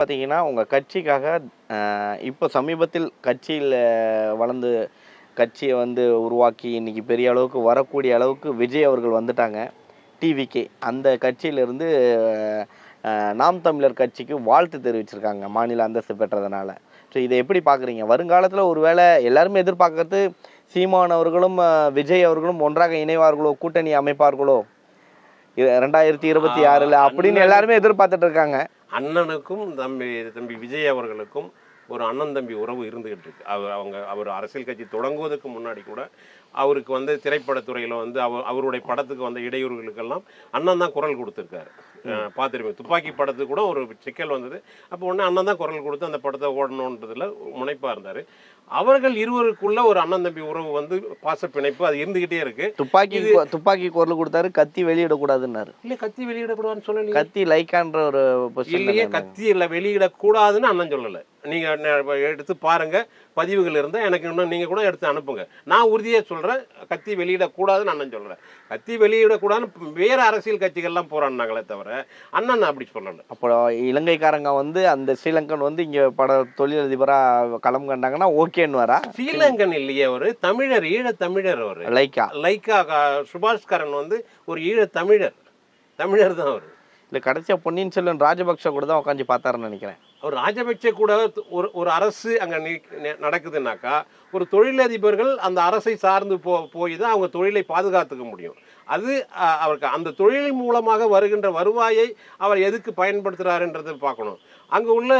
பார்த்தீங்கன்னா உங்கள் கட்சிக்காக இப்போ சமீபத்தில் கட்சியில் வளர்ந்து கட்சியை வந்து உருவாக்கி இன்னைக்கு பெரிய அளவுக்கு வரக்கூடிய அளவுக்கு விஜய் அவர்கள் வந்துட்டாங்க டிவிகே அந்த கட்சியிலிருந்து நாம் தமிழர் கட்சிக்கு வாழ்த்து தெரிவிச்சிருக்காங்க மாநில அந்தஸ்து பெற்றதுனால. ஸோ இதை எப்படி பார்க்குறீங்க வருங்காலத்தில் ஒருவேளை எல்லாருமே எதிர்பார்க்கறது சீமான் அவர்களும் விஜய் அவர்களும் ஒன்றாக இணைவார்களோ கூட்டணி அமைப்பார்களோ? ரெண்டாயிரத்தி இருபத்தி ஆறில் அப்படின்னு எல்லாருமே எதிர்பார்த்துட்டு இருக்காங்க. அண்ணனுக்கும் தம்பி தம்பி விஜய் அவர்களுக்கும் ஒரு அண்ணன் தம்பி உறவு இருந்துகிட்டு இருக்கு. அவர் அவங்க அவர் அரசியல் கட்சி தொடங்குவதற்கு முன்னாடி கூட அவருக்கு வந்து திரைப்படத்துறையில் வந்து அவர் அவருடைய படத்துக்கு வந்த இடையூறுகளுக்கெல்லாம் அண்ணன் தான் குரல் கொடுத்துருக்காரு. பார்த்துருப்பேன் துப்பாக்கி படத்துக்கு கூட ஒரு சிக்கல் வந்தது. அப்போ ஒன்று அண்ணன் தான் குரல் கொடுத்து அந்த படத்தை ஓடணுன்றதில் முனைப்பாக இருந்தார். அவர்கள் இருவருக்குள்ள ஒரு அண்ணன் தம்பி உறவு வந்து பாச பிணைப்பு அது இருந்துகிட்டே இருக்கு. துப்பாக்கி துப்பாக்கி குரல் கொடுத்தாரு கத்தி வெளியிடக்கூடாதுன்னாரு. இல்லை கத்தி வெளியிடக்கூடாதுன்னு சொல்லலையே கத்தி லைக்கான்ற ஒரு இல்லையே கத்தி இல்லை வெளியிடக்கூடாதுன்னு அண்ணன் சொல்லலை. நீங்கள் எடுத்து பாருங்க பதிவுகள் இருந்தால் எனக்கு இன்னும் நீங்கள் கூட எடுத்து அனுப்புங்க. நான் உறுதியாக சொல்கிறேன் கத்தி வெளியிடக்கூடாதுன்னு அண்ணன் சொல்கிறேன் கத்தி வெளியிடக்கூடாதுன்னு வேறு அரசியல் கட்சிகள்லாம் போராடினாங்களே தவிர அண்ணன் அப்படி சொல்லலை. அப்போ இலங்கைக்காரங்க வந்து அந்த ஸ்ரீலங்கன் வந்து இங்க பட தொழிலதிபரா களம் கண்டாங்கன்னா ஓகேன்னு வரா ஸ்ரீலங்கன் இல்லையே அவர். தமிழர் ஈழ தமிழர் அவர். லைக்கா? லைக்கா சுபாஷ்கரன் வந்து ஒரு ஈழ தமிழர் தமிழர் தான் அவர். இல்ல கடைசியா பொன்னியின் செல்வன் ராஜபக்ஷ கூட தான் உட்காந்து பார்த்தாருன்னு நினைக்கிறேன். அவர் ராஜபக்சே கூட ஒரு ஒரு அரசு அங்கே நடக்குதுன்னாக்கா ஒரு தொழிலதிபர்கள் அந்த அரசை சார்ந்து போ போய் தான் அவங்க தொழிலை பாதுகாத்துக்க முடியும். அது அவருக்கு அந்த தொழில் மூலமாக வருகின்ற வருவாயை அவர் எதுக்கு பயன்படுத்துகிறாருன்றதை பார்க்கணும். அங்கே உள்ள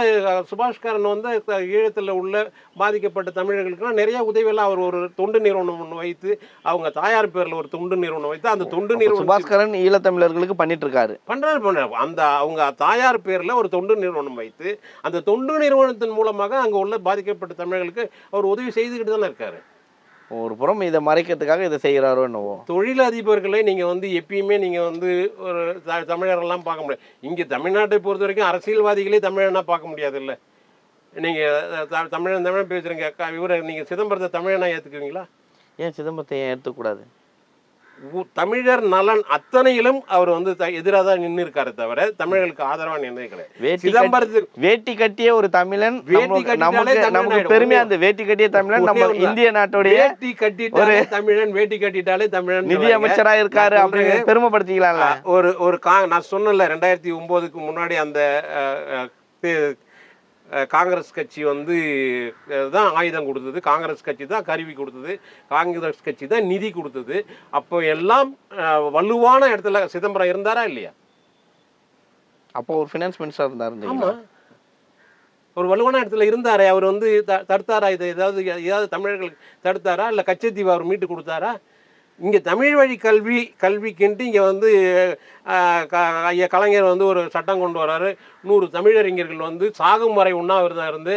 சுபாஷ்கரன் வந்து ஈழத்தில் உள்ள பாதிக்கப்பட்ட தமிழர்களுக்கெல்லாம் நிறைய உதவியெல்லாம் அவர் ஒரு தொண்டு நிறுவனம் ஒன்று வைத்து அவங்க தாயார் பேரில் ஒரு தொண்டு நிறுவனம் வைத்து அந்த தொண்டு நிறுவனம் சுபாஸ்கரன் ஈழத்தமிழர்களுக்கு பண்ணிட்டு இருக்காரு பண்றாரு பண்றாரு. அந்த அவங்க தாயார் பேர்ல ஒரு தொண்டு நிறுவனம் வைத்து அந்த தொண்டு நிறுவனத்தின் மூலமாக அங்க உள்ள பாதிக்கப்பட்ட தமிழர்களுக்கு அவர் உதவி செய்துக்கிட்டு தானே இருக்காரு. ஒரு புறம் இதை மறைக்கிறதுக்காக இதை செய்யறாரோ என்னவோ. தொழிலதிபர்களை நீங்க வந்து எப்பயுமே நீங்க வந்து ஒரு த- தமிழரெல்லாம் பார்க்க முடியாது. இங்க தமிழ்நாட்டை பொறுத்த வரைக்கும் அரசியல்வாதிகளே தமிழனா பார்க்க முடியாது இல்ல நீங்க த- தமிழன் தமிழன் பேசுறீங்க. அக்கா, இவரை நீங்க சிதம்பரத்தை தமிழனா ஏத்துக்குவீங்களா? ஏன் சிதம்பரத்தை ஏன் உ- தமிழர் நலன் அத்தனையிலும் அவர் வந்து எதிராக தான் நின்று இருக்காரு தவிர தமிழர்களுக்கு ஆதரவா நின்று கிடையாது வேட்டி கட்டி- சிதம்பரத்துக்கு வேட்டி கட்டிய ஒரு தமிழன் வேட்டி நமக்கு-. பெருமையா அந்த வேட்டி கட்டிய தமிழன் நம்ம. இந்திய நாட்டுடைய வேட்டி கட்டிட்டாலே தமிழன் வேட்டி கட்டிட்டாலே தமிழன் நிதி அமைச்சரா இருக்காரு அப்படின்னு பெருமைப்படுத்திக்கலாம்ல ஒரு ஒரு கா நான் சொன்னல ரெண்டாயிரத்தி ஒம்போதுக்கு முன்னாடி அந்த காங்கிரஸ் கட்சி வந்து தான் ஆயுதம் கொடுத்தது. காங்கிரஸ் கட்சி தான் கருவி கொடுத்தது. காங்கிரஸ் கட்சி தான் நிதி கொடுத்தது. அப்போ எல்லாம் வலுவான இடத்துல சிதம்பரம் இருந்தாரா இல்லையா? அப்போ ஒரு ஃபினான்ஸ் மினிஸ்டர் இருந்தாரு ஆமா. ஒரு வலுவான இடத்துல இருந்தாரே. அவர் வந்து த- தடுத்தாரா? இதை ஏதாவது ஏதாவது தமிழர்களுக்கு தடுத்தாரா? இல்லை கச்சத்தீவு அவர் மீட்டு கொடுத்தாரா? இங்கே தமிழ் வழி கல்வி கல்விக்குன்ட்டு இங்கே வந்து ஐயா கலைஞர் வந்து ஒரு சட்டம் கொண்டு வராரு. நூறு தமிழறிஞர்கள் வந்து சாகும் வரை உண்ணாவிரதம் இருந்து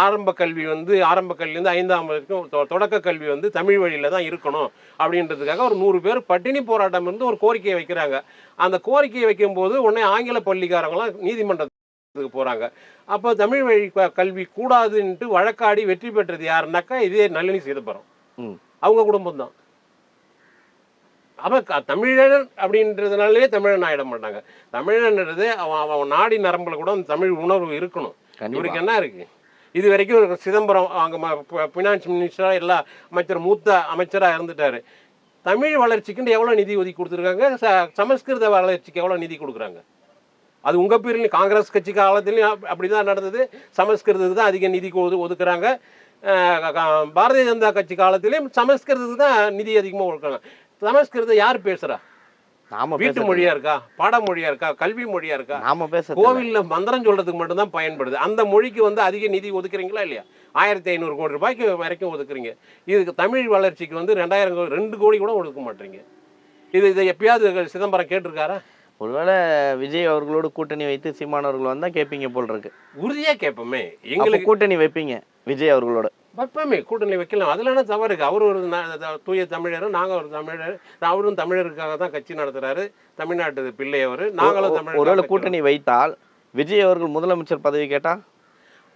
ஆரம்ப கல்வி வந்து ஆரம்ப கல்விலேருந்து ஐந்தாம் வரைக்கும் தொடக்க கல்வி வந்து தமிழ் வழியில் தான் இருக்கணும். அப்படின்றதுக்காக ஒரு நூறு பேர் பட்டினி போராட்டம் இருந்து ஒரு கோரிக்கையை வைக்கிறாங்க. அந்த கோரிக்கையை வைக்கும்போது உடனே ஆங்கில பள்ளிக்காரங்களாம் நீதிமன்றத்துக்கு போகிறாங்க அப்போ தமிழ் வழி கல்வி கூடாதுன்ட்டு வழக்காடி வெற்றி பெற்றது யாருன்னாக்கா இதே நளினி சிதம்பரம் ம். அவங்க குடும்பம் தான் அவன் தமிழன் அப்படின்றதுனாலே தமிழன் ஆயிட மாட்டாங்க. தமிழன்றது அவன் அவன் நாடி நரம்புல கூட அந்த தமிழ் உணர்வு இருக்கணும். இவருக்கு என்ன இருக்கு? இது வரைக்கும் சிதம்பரம் அங்கே ஃபினான்ஸ் மினிஸ்டராக எல்லா அமைச்சர் மூத்த அமைச்சராக இருந்துட்டாரு. தமிழ் வளர்ச்சிக்குன்னு எவ்வளோ நிதி ஒதுக்கி கொடுத்துருக்காங்க? ச சமஸ்கிருத வளர்ச்சிக்கு எவ்வளோ நிதி கொடுக்குறாங்க? அது உங்கள் பேர்லையும் காங்கிரஸ் கட்சி காலத்துலையும் அப்- அப்படி தான் நடந்தது. சமஸ்கிருதத்துக்கு தான் அதிக நிதி ஒது ஒதுக்குறாங்க. பாரதிய ஜனதா கட்சி காலத்திலையும் சமஸ்கிருதத்துக்கு தான் நிதி அதிகமாக ஒதுக்குறாங்க. சமஸ்கிருதம் யார் பேசுகிறா நாம வீட்டு மொழியா இருக்கா? பாட மொழியா இருக்கா? கல்வி மொழியா இருக்கா? நாம பேச கோவில்ல மந்திரம் சொல்றதுக்கு மட்டும்தான் பயன்படுது. அந்த மொழிக்கு வந்து அதிக நிதி ஒதுக்குறீங்களா இல்லையா? ஆயிரத்தி ஐநூறு கோடி ரூபாய்க்கு வரைக்கும் ஒதுக்குறீங்க. இதுக்கு தமிழ் வளர்ச்சிக்கு வந்து ரெண்டாயிரம் கோடி ரெண்டு கோடி கூட ஒதுக்க மாட்டீங்க. இது இதை எப்பயாவது சிதம்பரம் கேட்டிருக்காரா? ஒருவேளை விஜய் அவர்களோடு கூட்டணி வைத்து சீமான் அவர்கள் வந்தா கேட்பீங்க போல் இருக்கு. உறுதியா கேட்போமே எங்களுக்கு கூட்டணி வைப்பீங்க விஜய் அவர்களோட. வைப்போமே கூட்டணி வைக்கலாம். அதுல என்ன தவறு இருக்கு. அவர் ஒரு தூய தமிழர் நாங்க ஒரு தமிழர் அவரும் தமிழருக்காக தான் கட்சி நடத்துறாரு. தமிழ்நாட்டு பிள்ளை அவர். நாங்களும் தமிழர் ஒருவேளை கூட்டணி வைத்தால் விஜய் அவர்கள் முதலமைச்சர் பதவி கேட்டா?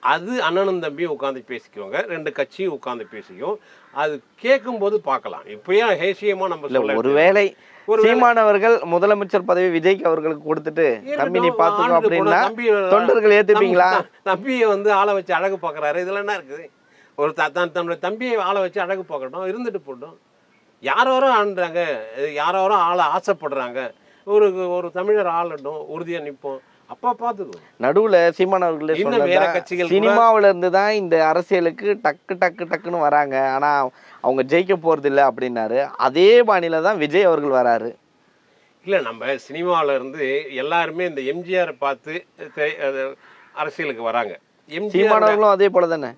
அது அண்ணனும் தம்பியும் உட்காந்து பேசிக்குவாங்க. ரெண்டு கட்சியும் உட்காந்து பேசிக்கும். அது கேட்கும்போது பார்க்கலாம். இப்பயே ஹேசியமா நம்ம ஒருவேளை ஒரு சீமானவர்கள் முதலமைச்சர் பதவி விஜய்க்கு அவர்களுக்கு கொடுத்துட்டு தம்பி நீ பாத்துக்கோ அப்படின்னா தொண்டர்கள் ஏத்துப்பீங்களா? தம்பி- தம்பியை வந்து ஆளை வச்சு அழகு பார்க்குறாரு. இதில் என்ன இருக்குது? ஒரு த தன் தன்னுடைய தம்பியை ஆளை வச்சு அழகு பார்க்கட்டும் இருந்துட்டு போட்டோம். யாரோரோ ஆண்டுறாங்க யாரோரோ ஆளை ஆசைப்படுறாங்க. ஒரு ஒரு தமிழர் ஆளட்டும் உறுதியாக நிற்போம் அப்பா பார்த்துக்குவோம். நடுவுல சீமான் அவர்களே சினிமாவுல இருந்து தான் இந்த அரசியலுக்கு டக்கு டக்கு டக்குன்னு வராங்க. ஆனா அவங்க ஜெயிக்க போறது இல்ல அப்படின்னாரு. அதே பாணியில தான் விஜய் அவர்கள் வராரு. இல்லை நம்ம சினிமாவில் இருந்து எல்லாருமே இந்த எம்ஜிஆரை பார்த்து அரசியலுக்கு வராங்க. எம்ஜிஆர் சீமானவர்களும் அதே போல தானே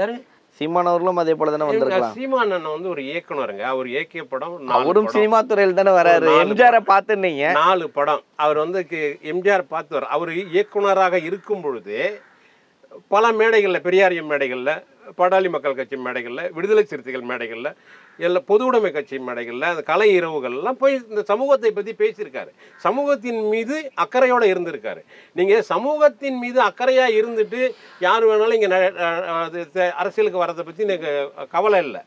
யாரு? சீமானவர்களும் அதே போல தானே வந்திருக்கலாம். சீமான் அண்ணன் வந்து ஒரு இயக்குனருங்க. அவர் இயக்கிய படம் அவரும். சினிமா துறையில் தானே வராரு. எம்ஜிஆரை பார்த்துன்னீங்க நாலு படம். அவர் வந்து எம்ஜிஆர் பார்த்து வர அவர் இயக்குனராக இருக்கும் பொழுது பல மேடைகளில் பெரியாரியம் மேடைகளில் பாடாளி மக்கள் கட்சி மேடைகளில் விடுதலை சிறுத்தைகள் மேடைகளில் எல்லா பொது உடைமை கட்சி மேடைகளில் அந்த கலை இரவுகள்லாம் போய் இந்த சமூகத்தை பற்றி பேசியிருக்காரு. சமூகத்தின் மீது அக்கறையோடு இருந்திருக்காரு. நீங்கள் சமூகத்தின் மீது அக்கறையாக இருந்துட்டு யார் வேணாலும் இங்கே அரசியலுக்கு வர்றதை பற்றி எனக்கு கவலை இல்லை.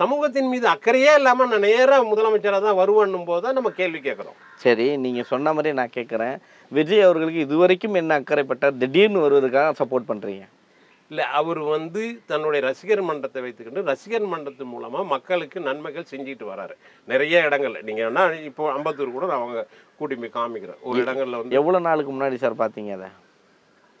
சமூகத்தின் மீது அக்கறையே இல்லாமல் நான் நேராக முதலமைச்சராக தான் வருவேன்னும் போது தான் நம்ம கேள்வி கேட்குறோம். சரி நீங்க சொன்ன மாதிரி நான் கேட்குறேன். விஜய் அவர்களுக்கு இதுவரைக்கும் என்ன அக்கறைப்பட்டார் திடீர்னு வருவதற்காக சப்போர்ட் பண்றீங்க. இல்லை அவர் வந்து தன்னுடைய ரசிகர் மன்றத்தை வைத்துக்கிட்டு ரசிகர் மன்றத்து மூலமாக மக்களுக்கு நன்மைகள் செஞ்சுட்டு வராரு. நிறைய இடங்கள்ல. நீங்கள் வேணா இப்போ அம்பத்தூர் கூட நான் அவங்க கூட்டி போய் காமிக்கிறேன். ஒரு இடங்கள்ல வந்து எவ்வளவு நாளுக்கு முன்னாடி சார் பாத்தீங்க அதை?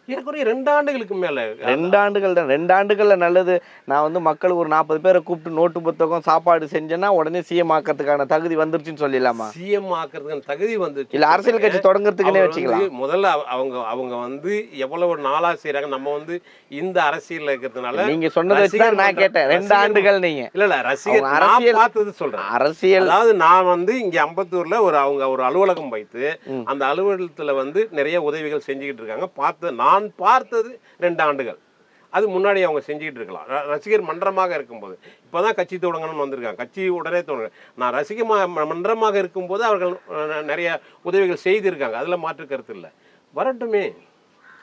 ஏறக்குறைய ரெண்டு ஆண்டுகளுக்கு மேலே. ரெண்டு ஆண்டுகள் தான். ரெண்டு ஆண்டுகள்ல நல்லது. நான் வந்து மக்களுக்கு ஒரு நாற்பது பேரை கூப்பிட்டு நோட்டு புத்தகம் சாப்பாடு செஞ்சேன்னா உடனே சிஎம் ஆக்கிறதுக்கான தகுதி வந்துருச்சுன்னு சொல்லிடலாமா? சிஎம் ஆக்குறதுக்கு தகுதி வந்து இல்ல அரசியல் கட்சி தொடங்குறதுக்குன்னே வச்சுக்கலாம். முதல்ல அவ- அவங்க அவங்க வந்து எவ்வளவு நாளா செய்றாங்க. நம்ம வந்து இந்த அரசியல்ல இருக்கிறதுனால நீங்க சொன்னதை தான் நான் கேட்டேன். ரெண்டு ஆண்டுகள் நீங்க. இல்ல இல்ல ரசிகர் அரசியல்- பார்த்தது சொல்றேன். அரசியல் அதாவது நான் வந்து இங்க அம்பத்தூர்ல ஒரு அவங்க ஒரு அலுவலகம் வைத்து. அந்த அலுவலகத்துல வந்து நிறைய உதவிகள் செஞ்சுக்கிட்டு இருக்காங்க. பார்த்து நான் பார்த்தது ரெண்டு ஆண்டுகள். அது முன்னாடி அவங்க செஞ்சுக்கிட்டு இருக்கலாம். ரசிகர் மன்றமாக இருக்கும்போது. இப்போதான் கட்சி தொடங்கணும்னு வந்திருக்காங்க. கட்சி உடனே தொடங்க நான் ரசிக மன்றமாக இருக்கும்போது அவர்கள் நிறைய உதவிகள் செய்திருக்காங்க. அதுல மாற்று கருத்து இல்லை. வரட்டுமே.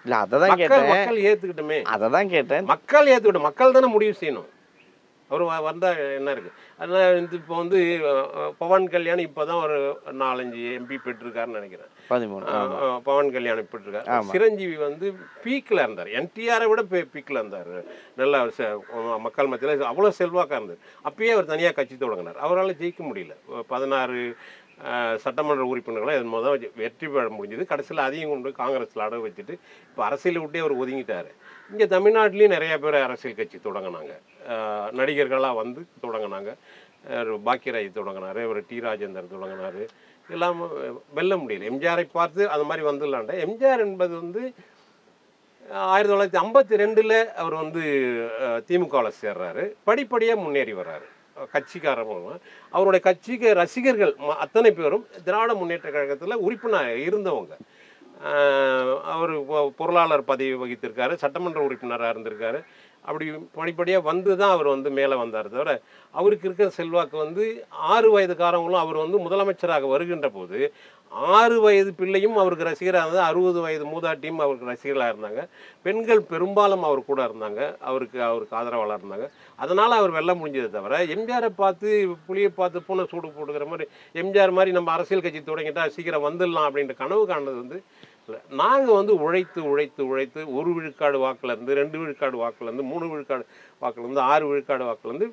இல்ல அததான் மக்கள் கேட்டேன். மக்கள் ஏத்துக்கிட்டுமே. அததான் கேட்டேன். மக்கள் ஏற்றுக்கிட்டோம் மக்கள் தானே முடிவு செய்யணும். அவர் வ- வந்தா என்ன இருக்கு? அதனால் வந்து இப்போ வந்து பவன் கல்யாண் இப்போ தான் ஒரு நாலஞ்சு எம்பி பெற்றிருக்காருன்னு நினைக்கிறேன். பதிமூணு பவன் கல்யாண் பெற்றிருக்காரு. சிரஞ்சீவி வந்து பீக்கில் இருந்தார். என்டிஆரை விட பீக்கில் இருந்தார். நல்ல மக்கள் மத்தியில் அவ்வளோ செல்வாக்காக இருந்தார். அப்பயே அவர் தனியாக கட்சி தொடங்கினார். அவரால் ஜெயிக்க முடியல. பதினாறு சட்டமன்ற உறுப்பினர்களை அது முதல் வெற்றி பெற முடிஞ்சது. கடைசியில் அதையும் கொண்டு போய் காங்கிரஸில் அடகு வச்சுட்டு இப்போ அரசியலை விட்டே அவர் ஒதுங்கிட்டார். இங்கே தமிழ்நாட்டிலையும் நிறையா பேர் அரசியல் கட்சி தொடங்கினாங்க. நடிகர்களாக வந்து தொடங்கினாங்க. பாக்கியராஜ் தொடங்கினார் ஒரு டி ராஜேந்தர் தொடங்கினார். எல்லாம் வெல்ல முடியல. எம்ஜிஆரை பார்த்து அது மாதிரி வந்துடலாண்ட எம்ஜிஆர் என்பது வந்து ஆயிரத்தி தொள்ளாயிரத்தி ஐம்பத்தி ரெண்டில் அவர் வந்து திமுகவில் சேர்றாரு. படிப்படியாக முன்னேறி வர்றாரு. கட்சிக்காரர் அவருடைய கட்சிக்கு ரசிகர்கள் அத்தனை பேரும் திராவிட முன்னேற்ற கழகத்தில் உறுப்பினர் இருந்தவங்க. அவர் பொருளாளர் பதவி வகித்திருக்காரு சட்டமன்ற உறுப்பினராக இருந்திருக்காரு. அப்படி படிப்படியாக வந்து தான் அவர் வந்து மேலே வந்தார் தவிர அவருக்கு இருக்கிற செல்வாக்கு வந்து ஆறு வயதுக்காரங்களும் அவர் வந்து முதலமைச்சராக வருகின்ற போது ஆறு வயது பிள்ளையும் அவருக்கு ரசிகராக இருந்தது அறுபது வயது மூதாட்டியும் அவருக்கு ரசிகர்களாக இருந்தாங்க. பெண்கள் பெரும்பாலும் அவர் கூட இருந்தாங்க. அவருக்கு அவருக்கு ஆதரவாளர் இருந்தாங்க. அதனால் அவர் வெல்ல முடிஞ்சதை தவிர எம்ஜிஆரை பார்த்து புளியை பார்த்து பூனை சூடு போடுகிற மாதிரி எம்ஜிஆர் மாதிரி நம்ம அரசியல் கட்சி தொடங்கிட்டா சீக்கிரம் வந்துடலாம் அப்படின்ற கனவு காணது வந்து நாங்கள் வந்து உழைத்து உழைத்து உழைத்து ஒரு விழுக்காடு வாக்குலேருந்து ரெண்டு விழுக்காடு வாக்குலேருந்து மூணு விழுக்காடு வாக்குலேருந்து ஆறு விழுக்காடு வாக்குலேருந்து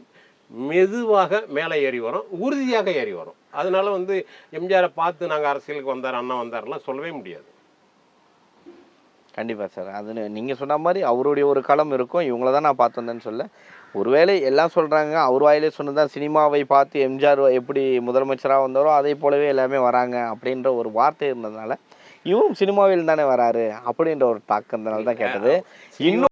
மெதுவாக மேலே ஏறி வரோம். உறுதியாக ஏறி வரோம். அதனால வந்து எம்ஜிஆரை பார்த்து நாங்கள் அரசியலுக்கு வந்தார் அண்ணா வந்தார்லாம் சொல்லவே முடியாது. கண்டிப்பாக சார். அது நீங்கள் சொன்ன மாதிரி அவருடைய ஒரு களம் இருக்கும். இவங்கள தான் நான் பார்த்து வந்தேன்னு சொல்ல. ஒருவேளை எல்லாம் சொல்கிறாங்க அவர் வாயிலே சொன்னதான் சினிமாவை பார்த்து எம்ஜிஆர் எப்படி முதலமைச்சராக வந்தாரோ அதே போலவே எல்லாமே வராங்க அப்படின்ற ஒரு வார்த்தை இருந்ததுனால இவரும் சினிமாவில் தானே வராரு அப்படின்ற ஒரு தாக்கம் தான் கேட்டது. இன்னும்